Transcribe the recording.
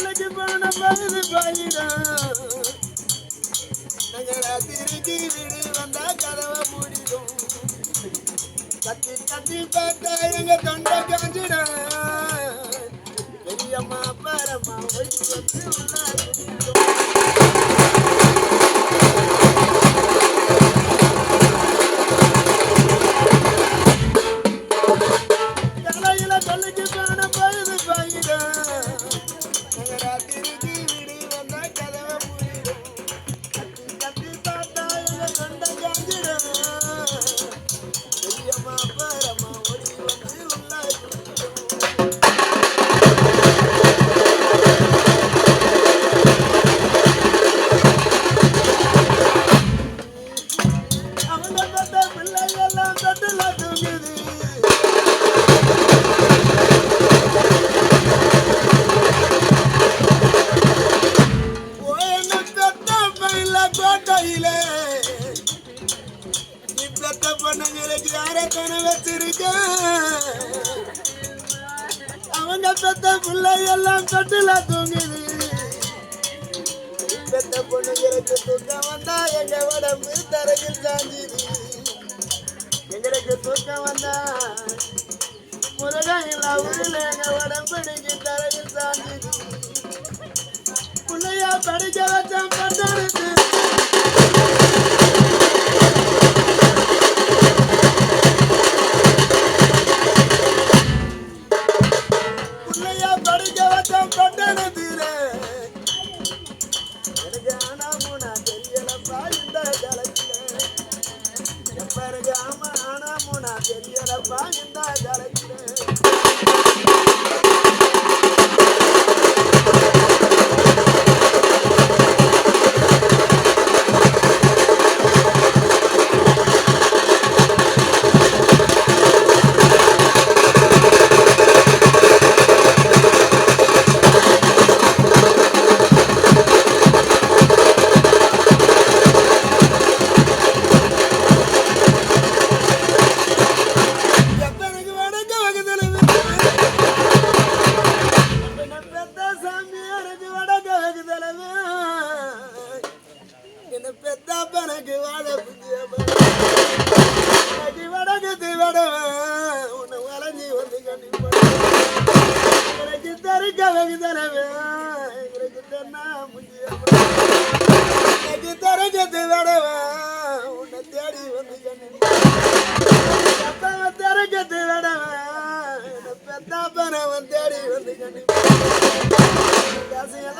பொழுது பாயிடும் நகரா திருக்கி வீடு வந்தா கதவை மூடிடும் கத்தி கத்தி பார்த்தா எங்க தொண்டை காஞ்சிடும் பெரியம்மா பரமா ஒளி வந்து அவங்க பெத்த பிள்ளைகள்லாம் தொட்டில தூங்குது பெத்த பொண்ணுங்களுக்கு தூக்கம் வந்தா எங்க உடம்பு தரையில் சாஞ்சுது தூக்க தூக்கம் வந்தா முருகையில் அவரில் எங்க உடம்புக்கு தரையில் சாஞ்சுது பிள்ளையா படிக்க வச்சான். Bye. பனக்கு வாழ புதிய வடக்கு வடவன் உன்னை வளைஞ்சி வந்து கண்டிப்பா. எனக்கு தருக்க வகுதலவே எனக்கு தென்னா முஞ்சிய எனக்கு தருக்கத்து வடவன் உன்னை தேடி வந்து கண்டிப்பா. பெத்தவன் திறக்கத்து விடவன் பெத்தாப்பனவன் தேடி வந்து கண்டிப்பா. காசு எல்லாம்